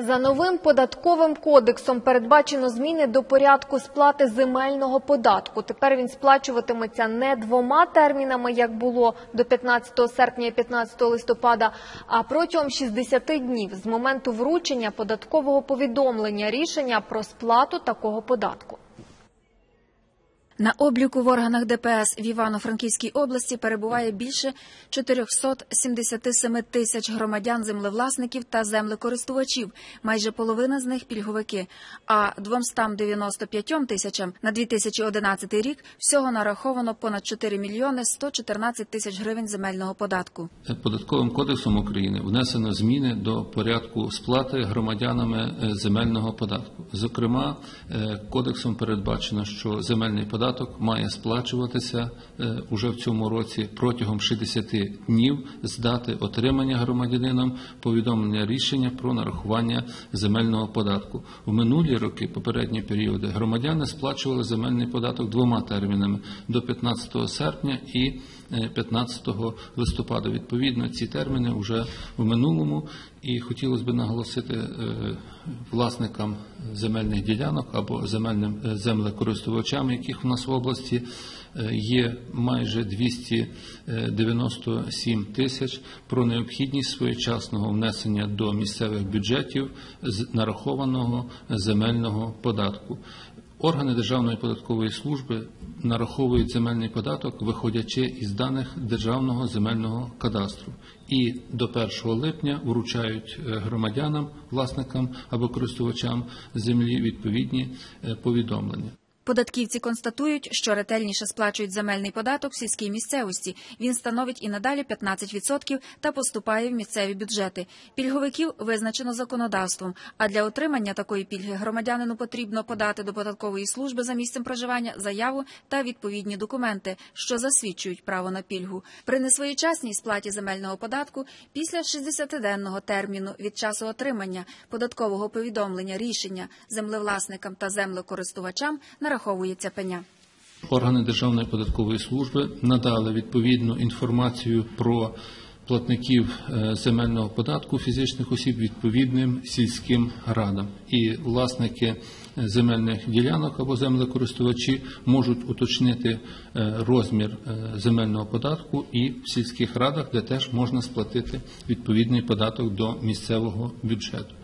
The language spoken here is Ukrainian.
За новим податковим кодексом передбачено зміни до порядку сплати земельного податку. Тепер він сплачуватиметься не двома термінами, як було до 15 серпня і 15 листопада, а протягом 60 днів з моменту вручення податкового повідомлення рішення про сплату такого податку. На обліку в органах ДПС в Івано-Франківській області перебуває більше 477 тисяч громадян землевласників та землекористувачів. Майже половина з них пільговики. А 295 тисячам на 2011 рік всього нараховано понад 4 мільйони 114 тисяч гривень земельного податку. Податковим кодексом України внесено зміни до порядку сплати громадянами е, земельного податку. Зокрема, е, кодексом передбачено, що земельний податок має сплачуватися е, уже в цьому році протягом 60 днів з дати отримання громадянином повідомлення рішення про нарахування земельного податку. В минулі роки, попередні періоди, громадяни сплачували земельний податок двома термінами до 15 серпня і е, 15 листопада. Відповідно, ці терміни вже в минулому, і хотілося б наголосити е, власникам земельних ділянок або земельним е, землекористувачам, яких в нас в області е, є майже 297 тисяч, про необхідність своєчасного внесення до місцевих бюджетів з нарахованого земельного податку. Органи Державної податкової служби нараховують земельний податок, виходячи із даних Державного земельного кадастру, і до 1 липня вручають е, громадянам, власникам або користувачам землі відповідні е, повідомлення. Податківці констатують, що ретельніше сплачують земельний податок в сільській місцевості. Він становить і надалі 15% та поступає в місцеві бюджети. Пільговиків визначено законодавством. А для отримання такої пільги громадянину потрібно подати до податкової служби за місцем проживання заяву та відповідні документи, що засвідчують право на пільгу. При несвоєчасній сплаті земельного податку після 60-денного терміну від часу отримання податкового повідомлення рішення землевласникам та землекористувачам нараховується пеня. Органи Державної податкової служби надали відповідну інформацію про платників е, земельного податку фізичних осіб відповідним сільським радам. І власники е, земельних ділянок або землекористувачі можуть уточнити е, розмір земельного податку і в сільських радах, де теж можна сплатити відповідний податок до місцевого бюджету.